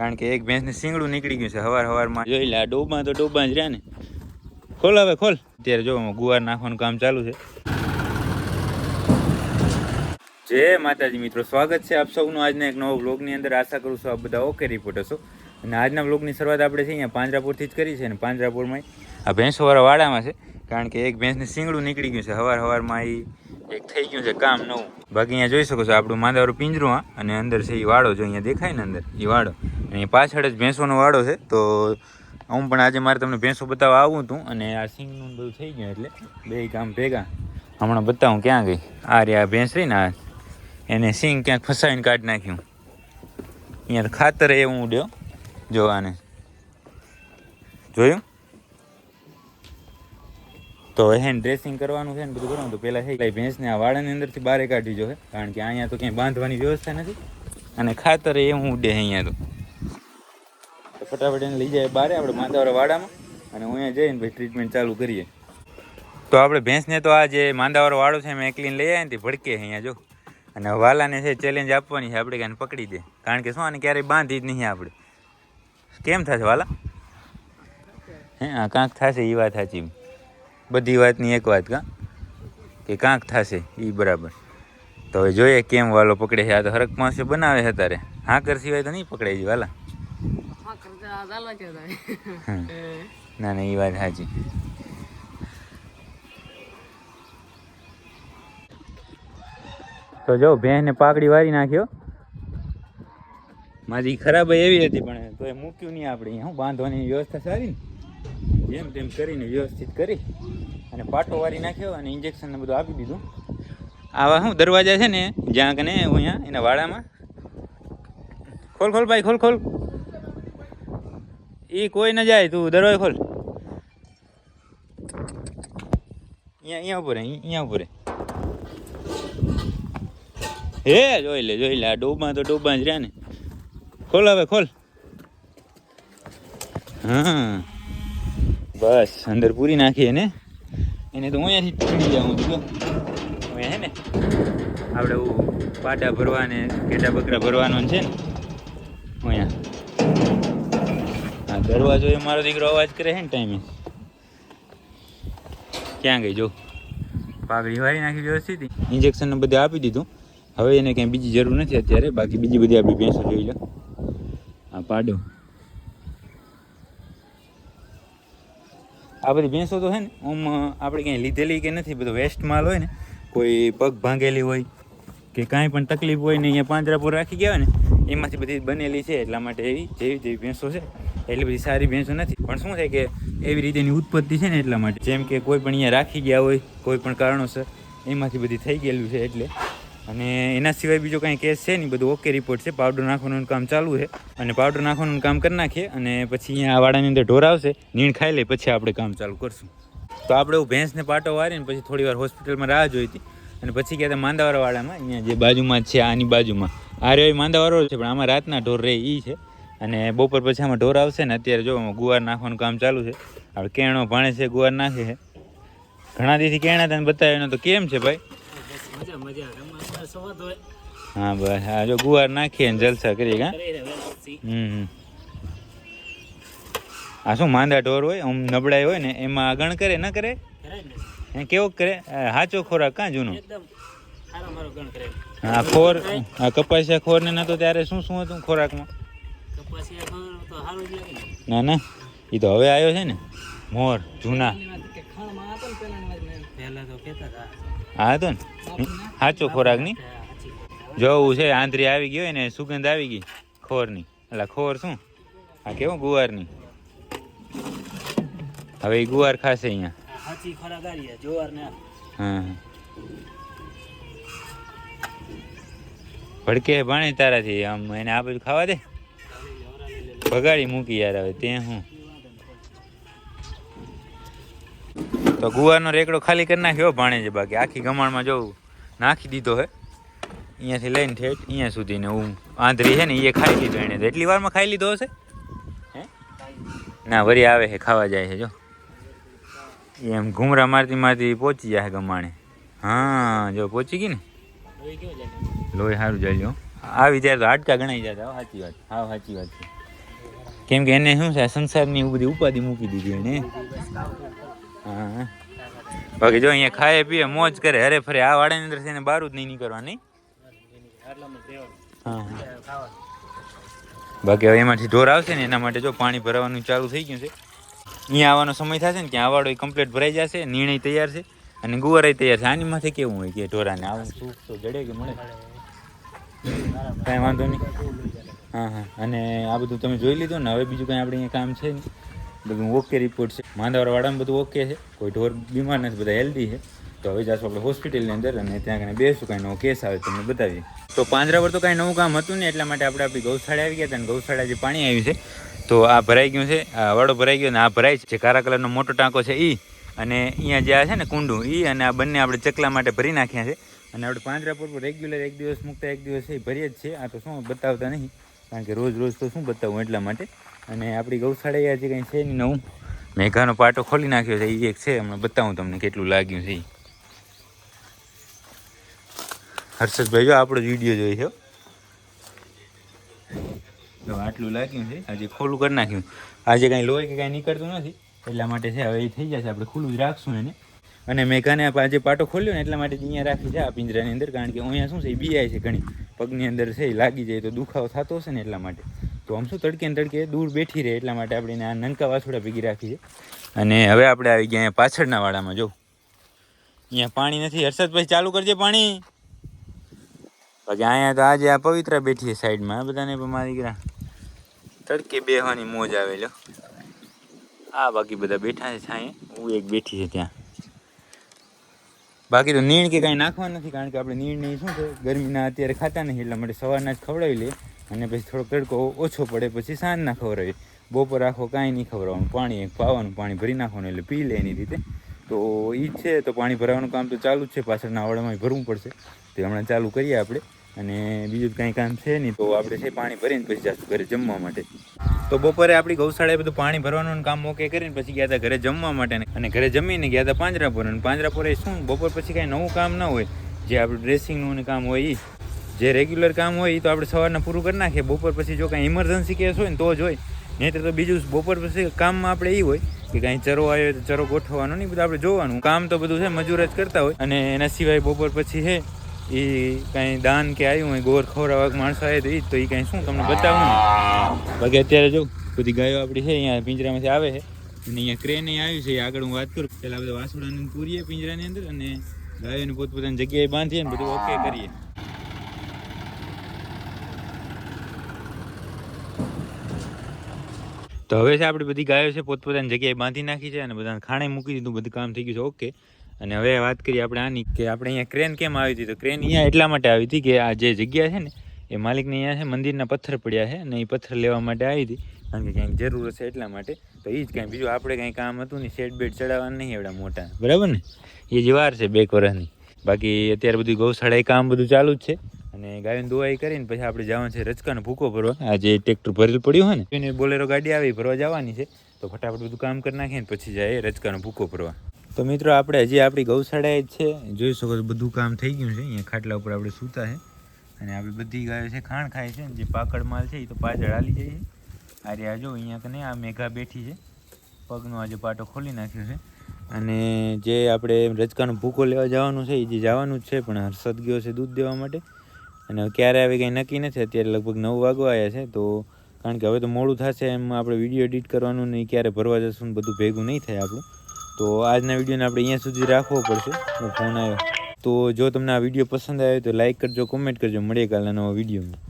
કારણ કે એક ભેંસને શીંગડું નીકળી ગયું છે હવાર હવારમાં. જોઈ લે આ ડોબા તો ડોબા જ રહ્યા ને. ખોલ હવે ખોલ. અત્યારે જો ગુવાર નાખવાનું કામ ચાલુ છે. જય માતાજી મિત્રો સ્વાગત છે આપ સૌનું આજના એક નવો બ્લોગની અંદર. આશા કરું છું આપ બધા ઓકે રિપોર્ટ હશો. અને આજના બ્લોગની શરૂઆત આપણે છે અહીંયા પાંજરાપુરથી જ કરી છે અને પાંજરાપુરમાં આ ભેંસોવાળા વાડામાં છે. કારણ કે એક ભેંસને સિંગડું નીકળી ગયું છે. હવાર હવારમાં એ એક થઈ ગયું છે કામ નવું. બાકી અહીંયા જોઈ શકો છો આપણું માંદાવાળું પિંજરું આ અને અંદર છે એ વાડો જો અહીંયા દેખાય ને અંદર એ વાડો. એ પાછળ જ ભેંસોનો વાડો છે, તો હું પણ આજે મારે તમને ભેંસો બતાવવા આવું હતું અને આ સિંગનું બધું થઈ ગયું એટલે બે કામ ભેગા. હમણાં બતાવું ક્યાં ગઈ. આ રે આ ભેંસ રહી ને, આ એને સિંગ ક્યાંક ફસાવીને કાઢી નાખ્યું. અહીંયા ખાતર એવું ઉડ્યો જોવાને જોયું? તો એને ડ્રેસિંગ કરવાનું છે ને બધું કરવાનું, તો પહેલાં થઈ ભેંસને આ વાળાની અંદરથી બહાર કાઢવી જોઈએ કારણ કે અહીંયા તો ક્યાંય બાંધવાની વ્યવસ્થા નથી. અને ખાતર એવું ઉડે અહીંયા તો. ફટાફટ એને લઈ જાય બારે, આપણે માંદાવરા વાડામાં, અને હું અહીંયા જઈને ભાઈ ટ્રીટમેન્ટ ચાલુ કરીએ. તો આપણે ભેંસને તો આ જે માંદાવાળો વાળો છે, એમ એકલીને લઈ આવ્યા ને તે ભડકે અહીંયા, જો. અને વાલાને છે ચેલેન્જ આપવાની છે, આપણે કાંઈ પકડી દે. કારણ કે શું, આને ક્યારેય બાંધી જ નહીં આપણે. કેમ થશે વાલા? હે હા કાંક થશે એ વાત સાચી બધી વાતની એક વાત, કાં? કે કાંક થશે એ બરાબર. તો હવે જોઈએ કેમ વાલો પકડે છે, આ તો હરક પાસે બનાવે છે તારે. હા કર સિવાય તો નહીં પકડાય વાલા. ના ના, એ વાત સાચી. તો જો, ભેંસને પાકડી વારી નાખ્યો મારી ખરાબ એવી હતી, પણ તો એ મૂક્યું નહીં આપણે. હું બાંધવાની વ્યવસ્થા સારી જેમ તેમ કરીને વ્યવસ્થિત કરી અને પાટો વારી નાખ્યો અને ઇન્જેક્શન ને બધું આપી દીધું. આવા શું દરવાજા છે ને, જ્યાં કને અહીંયા, એના વાડામાં. ખોલ ખોલ ભાઈ, ખોલ ખોલ. એ કોઈ ન જાય, તું દરવાજો ખોલ. અહીંયા અહીંયા ઉપર અહીંયા ઉપર હે, જોઈ લે જોઈ લે, આ ડોબા તો ડોબા જ રહ્યા ને. ખોલ હવે, ખોલ. હા. બસ, અંદર પૂરી નાખીએ ને એને તો હું અહીંયાથી ચડી જાઉં છું અહીંયા હે ને, આપણે પાટા ભરવાને, કેટા બકરા ભરવાનો છે ને. અહીંયા. હા દરવાજો એ મારો દીકરો અવાજ કરે છે ને ટાઈમે ક્યાં ગઈ? જો. પાઘડી વાળી નાખી વ્યવસ્થિત. ઇન્જેક્શન ને બધે આપી દીધું. હવે એને કંઈ બીજી જરૂર નથી અત્યારે. બાકી બીજી બધી આપણી ભેંસો જોઈ લો. આ પાડો. આ બધી ભેંસો તો છે ને આમ આપણે ક્યાંય લીધેલી કે નથી બધો વેસ્ટ માલ હોય ને કોઈ પગ ભાંગેલી હોય કે કાંઈ પણ તકલીફ હોય ને અહીંયા પાંજરાપુર રાખી ગયા હોય ને એમાંથી બધી બનેલી છે એટલા માટે એવી જેવી જેવી ભેંસો છે. એટલી બધી સારી ભેંસો નથી. પણ શું થાય કે એવી રીતે એની ઉત્પત્તિ છે ને એટલા માટે. જેમ કે કોઈ પણ અહીંયા રાખી ગયા હોય, કોઈ પણ કારણોસર, એમાંથી બધી થઈ ગયેલું છે એટલે. અને એના સિવાય બીજો કાંઈ કેસ છે નહીં, બધું ઓકે રિપોર્ટ છે. પાવડર નાખવાનું કામ ચાલુ છે. અને પાવડર નાખવાનું કામ કરી નાખીએ અને પછી અહીંયા આ વાડાની અંદર ઢોર આવશે, નીણ ખાઈ લે, પછી આપણે કામ ચાલુ કરશું. તો આપણે એવું ભેંસને પાટો વારીને પછી થોડી વાર હોસ્પિટલમાં રાહ જોઈ હતી. અને પછી ગયા હતા માંદાવાળા વાડામાં, અહીંયા જે બાજુમાં છે, આની બાજુમાં. આ રહ્યો એ માંદાવાળો છે, પણ આમાં રાતના ઢોર રહે એ છે. અને બપોર પછી આમાં ઢોર આવશે ને અત્યારે જો ગુવાર નાખવાનું કામ ચાલુ છે. હવે કેણો ભાણે છે ગુવાર નાખે છે. ઘણા દીથી કેણા તને બતાવ્યો તો કેમ છે ભાઈ? હા બસ. હા જો ગુવાર નાખીએ ને જલસા કરીએ હા? હમ. આ શું માંદા ઢોર હોય? આમ નબળાઈ હોય ને એમાં આગળ કરે ન કરે? એ કેવો કરે? સાચો હાચો ખોરાક કાં જૂનો? હા ખોર આ કપાસિયા ખોર ને નતો ત્યારે શું શું હતું ખોરાકમાં? ના ના. એ તો હવે આવ્યો છે ને. મોર જૂના. હા તો ને? સાચો ખોરાકની જોવું છે આંતરી આવી ગઈ હોય ને સુગંધ આવી ગઈ. ખોરની. એટલે ખોર શું? આ કેવું ગુવારની? હવે એ ગુવાર ખાશે અહીંયા. હા. ભડકે ભણે તારાથી આમ એને આ બધું ખાવા દે. ભગાડી મૂકી યાર હવે ત્યાં હું. તો ગુવારનો રેકડો ખાલી કરી નાખ્યો ભાણે છે બાકી. આખી ગમાણમાં જોઉં નાખી દીધો હે. અહીંયાથી લઈને ઠેઠ અહીંયા સુધીને હું આંધરી છે ને એ ખાઈ લીધો એને. તો એટલી વારમાં ખાઈ લીધો હશે? હે? ના વરી આવે છે ખાવા જાય છે જો. એમ ઘૂમરા મારતી મારતી પહોંચી જાય ગમાણે. હા જો પહોંચી ગઈ ને? લોહી સારું ચાલ્યું આવી ત્યારે તો હાડકા ગણાઈ જતા સાચી વાત. હા સાચી વાત છે. કેમ કે એને શું છે, સંસારની એવું બધી ઉપાધિ મૂકી દીધી એને. હા. બાકી જો અહીંયા ખાય, પીએ, મોજ કરે, હરે ફરે, આ વાડાની અંદર એને બહાર જ નહીં નીકળવાની. હા બાકી હવે એમાંથી ઢોર આવશે ને, એના માટે જો પાણી ભરાવાનું ચાલુ થઈ ગયું છે. અહીંયા આવવાનો સમય થશે ને, ત્યાં આવાડો કમ્પ્લીટ ભરાઈ જશે નિર્ણય તૈયાર છે, અને ગુવારાય તૈયાર છે. આની માથે કેવું હોય કે ઢોરાને આવું, સુખ તો જડે કે મળે. કાંઈ વાંધો નહીં. હા હા. અને આ બધું તમે જોઈ લીધું ને, હવે બીજું કાંઈ આપણે અહીંયા કામ છે ને બધું ઓકે રિપોર્ટ છે. માંદાવાળામાં બધું ઓકે છે. કોઈ ઢોર બીમાર નથી, બધા હેલ્ધી છે. તો હવે જશું આપણે હોસ્પિટલની અંદર અને ત્યાં કને બેસું, કાંઈ નવો કેસ આવે તમને બતાવીએ. તો પાંજરા પર તો કાંઈ નવું કામ હતું ને એટલા માટે આપણે આપણી ગૌશાળા આવી ગયા હતા અને ગૌશાળા જે પાણી આવ્યું છે, તો આ ભરાઈ ગયું છે, આ વાડો ભરાઈ ગયો ને આ ભરાય છે. જે કાળા કલરનો મોટો ટાંકો છે એ અને અહીંયા જે આ છે ને કુંડું એ અને આ બંને આપણે ચકલા માટે ભરી નાખ્યા છે. અને આપણે પાંજરા પર રેગ્યુલર એક દિવસ મૂકતા, એક દિવસ એ ભરીએ જ છે આ તો શું બતાવતા નહીં. કારણ કે રોજ રોજ તો શું બતાવું એટલા માટે? અને આપણી ગૌશાળા આજે કંઈ છે નહીં નવું? મેઘાનો પાટો ખોલી નાખ્યો છે એ એક છે, હમણાં બતાવું તમને કેટલું લાગ્યું છે. હર્ષદભાઈ, જો આપણો જ વીડિયો જોઈ છે આટલું લાગ્યું છે, આજે ખોલું કરી નાખ્યું. આજે કાંઈ લોહી કે કાંઈ નીકળતું નથી, એટલા માટે છે, હવે એ થઈ જશે, આપણે ખુલ્લું જ રાખશું એને. અને મેઘાને આજે પાટો ખોલ્યો ને, એટલા માટે અહીંયા રાખી છે આ પિંજરાની અંદર, કારણ કે અહીંયા શું છે એ બીઆઈ છે ઘણી. પગની અંદર છે એ લાગી જાય તો દુખાવો થતો હશે ને એટલા માટે. તો આમ શું તડકે ને તડકે દૂર બેઠી રહે એટલા માટે આપણે આ નનકા વાછોડા ભેગી રાખી છે. અને હવે આપણે આવી ગયા અહીંયા પાછળના વાડામાં, જો. અહીંયા પાણી નથી. હર્ષદભાઈ, ચાલુ કરજે પાણી. બાકી અહીંયા તો આજે આ પવિત્ર બેઠી છે સાઈડમાં બધાને પણ મારી ગયા તડકે બેહવાની મોજ આવેલો આ બાકી બધા બેઠા છે છાંયે હું એક બેઠી છે ત્યાં. બાકી તો નીણ કે કાંઈ નાખવા નથી, કારણ કે આપણે નીણ નહીં શું છે, ગરમીના અત્યારે ખાતા નહીં એટલા માટે સવારના જ ખવડાવી લઈએ અને પછી થોડો તડકો ઓછો પડે, પછી સાંજના ખવડાવીએ. બપોર આખો કાંઈ નહીં ખવડાવવાનું, પાણી એક પાવાનું, પાણી ભરી નાખવાનું, એટલે પી લે એની રીતે. તો એ છે, તો પાણી ભરાવાનું કામ તો ચાલુ જ છે, પાછળના આવડામાં ભરવું પડશે. તે હમણાં ચાલુ કરીએ આપણે. અને બીજું કાંઈ કામ છે નહીં, તો આપણે છે પાણી ભરીને પછી જશું ઘરે જમવા માટે. તો બપોરે આપણી ગૌશાળાએ બધું પાણી ભરવાનું કામ ઓકે કરીને પછી ગયા હતા ઘરે જમવા માટે અને ઘરે જમીને ગયા હતા પાંજરાપુર અને પાંજરાપુરે શું બપોર પછી કાંઈ નવું કામ ના હોય, જે આપણું ડ્રેસિંગનું કામ હોય એ જે રેગ્યુલર કામ હોય એ તો આપણે સવારના પૂરું કરી નાખીએ, બપોર પછી જો કાંઈ ઇમરજન્સી કેસ હોય ને તો જ હોય. નહીં તો બીજું બપોર પછી કામમાં આપણે એ હોય કે કાંઈ ચરો આવ્યો તો ચરો ગોઠવવાનો નહીં બધું આપણે જોવાનું. કામ તો બધું છે મજૂર જ કરતા હોય. અને એના સિવાય બપોર પછી છે એ કાંઈ દાન કે આવ્યું હોય, ગોર ખવડાવવા માણસો આવે તો એ તો એ કાંઈ શું, તમને બતાવું ને? બાકી અત્યારે જો, બધી ગાયો આપણી છે, અહીંયા પિંજરામાંથી આવે છે. અને અહીંયા ક્રેન આવ્યું છે આગળ હું વાત કરું, પહેલાં બધા વાસુડાને પૂરીએ પિંજરાની અંદર અને ગાયોને પોતપોતાની જગ્યાએ બાંધીએ ને બધું ઓકે કરીએ. તો હવે છે આપણી બધી ગાયો છે, પોતપોતાની જગ્યાએ બાંધી નાખી છે અને બધાને ખાણે મૂકી દીધું, બધું કામ થઈ ગયું છે ઓકે અને હવે વાત કરીએ આપણે આની કે આપણે અહીંયા ક્રેન કેમ આવી હતી? તો ક્રેન અહીંયા એટલા માટે આવી હતી કે આ જે જગ્યા છે ને, એ માલિકને અહીંયા છે મંદિરના પથ્થર પડ્યા છે અને એ પથ્થર લેવા માટે આવી હતી. કારણ કે ક્યાંક જરૂર હશે એટલા માટે. તો એ જ કાંઈ, બીજું આપણે કાંઈ કામ હતું નહીં. શેડ બેડ ચડાવવાનું નહીં એવડા મોટા. બરાબર ને? એ જ વાર છે બે વર્ષની બાકી અત્યારે બધું ગૌશાળા કામ બધું ચાલુ જ છે. અને ગાયોની દુવાઈ કરીને પછી આપણે જવાનું છે રચકાનો ભૂકો ભરવા. આ જે ટ્રેક્ટર ભરેલું પડ્યું હોય ને, એને બોલેરો ગાડી આવી ભરવા જવાની છે. તો ફટાફટ બધું કામ કરી નાખીને પછી જાય રચકાનો ભૂકો ભરવા. તો મિત્રો, આપણે હજી આપણી ગૌશાળાએ જ છે. જોઈ શકો છો, બધું કામ થઈ ગયું છે. અહીંયા ખાટલા ઉપર આપણે સૂતા છે. અને આપણી બધી ગાયો છે, ખાણ ખાય છે. જે પાકડ માલ છે, એ તો પાછળ હાલી જાય છે. આ રહ્યા જો, અહીંયા કને આ મેઘા બેઠી છે. પગનો આજે પાટો ખોલી નાખ્યો છે. અને જે આપણે રજકાનો ભૂકો લેવા જવાનું છે, એ જે જવાનું જ છે, પણ હર્ષદ ગયો છે દૂધ દેવા માટે. અને ક્યારે આવે કંઈ નક્કી નથી, અત્યારે લગભગ નવ વાગવા આવ્યા છે. તો કારણ કે હવે તો મોડું થશે એમ આપણે વીડિયો એડિટ કરવાનું નહીં ક્યારે ભરવા જશું બધું ભેગું નહીં થાય આપણું. તો આજના વિડીયોને આપણે અહીંયા સુધી રાખવો પડશે. ફોન આવ્યો. તો જો તમને આ વીડિયો પસંદ આવ્યો તો લાઈક કરજો, કોમેન્ટ કરજો. મળીએ કાલના નવા વિડીયોમાં.